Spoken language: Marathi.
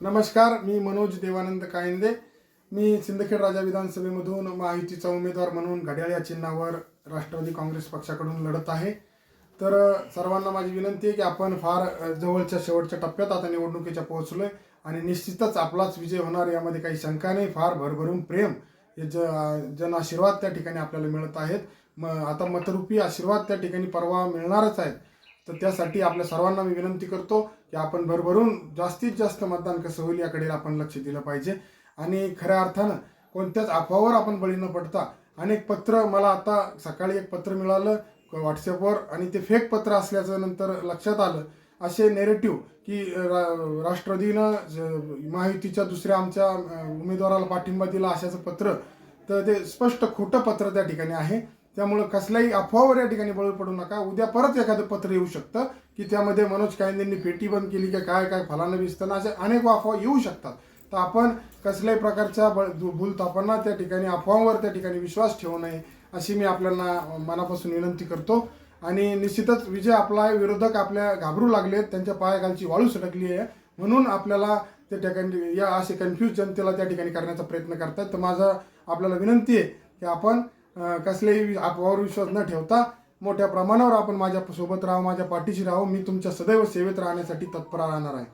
नमस्कार मी मनोज देवानंद कायंदे. मी सिंदखेड राजा विधानसभेमधून महायुतीचा उमेदवार म्हणून घड्याळ या चिन्हावर राष्ट्रवादी काँग्रेस पक्षाकडून लढत आहे. तर सर्वांना माझी विनंती आहे की आपण फार जवळच्या शेवटच्या टप्प्यात आता निवडणुकीच्या पोहोचलो आहे आणि निश्चितच आपलाच विजय होणार यामध्ये काही शंका नाही. फार भरभरून प्रेम हे ज जन आशीर्वाद त्या ठिकाणी आपल्याला मिळत आहेत. म आता मतरूपी आशीर्वाद त्या ठिकाणी परवा मिळणारच आहेत. तर त्यासाठी आपल्या सर्वांना मी विनंती करतो की आपण भरभरून जास्तीत जास्त मतदान कसं होईल याकडे आपण लक्ष दिलं पाहिजे. आणि खऱ्या अर्थानं कोणत्याच अफवावर आपण बळी न पडता अनेक पत्र मला आता सकाळी एक पत्र मिळालं व्हॉट्सअपवर आणि ते फेक पत्र असल्याचं नंतर लक्षात आलं. असे नेरेटिव्ह की रा- राष्ट्रवादीनं ज- महायुतीच्या दुसऱ्या आमच्या उमेदवाराला पाठिंबा दिला अशाचं पत्र. तर ते स्पष्ट खोटं पत्र त्या ठिकाणी आहे. त्यामुळं कसल्याही अफवावर या ठिकाणी बळी पडू नका. उद्या परत एखादं पत्र येऊ शकतं की त्यामध्ये मनोज कायंदेंनी पेटी बंद केली की काय काय फलानं विस्ताना असे अनेक अफवा येऊ शकतात. तर आपण कसल्याही प्रकारच्या बळ त्या ठिकाणी अफवांवर त्या ठिकाणी विश्वास ठेवू नये अशी मी आपल्याला मनापासून विनंती करतो. आणि निश्चितच विजय आपला आहे विरोधक आपल्या घाबरू लागलेत त्यांच्या पायाखालची वाळू सटकली आहे. म्हणून आपल्याला त्या ठिकाणी या असे कन्फ्यूज जनतेला त्या ठिकाणी करण्याचा प्रयत्न करतात तर माझा आपल्याला विनंती आहे की आपण कसलेही कसल्याही अफवावर विश्वास न ठेवता मोठ्या प्रमाणावर आपण माझ्या सोबत राहा माझ्या पाठीशी राहू मी तुमच्या सदैव सेवेत राहण्यासाठी तत्पर राहणार आहे.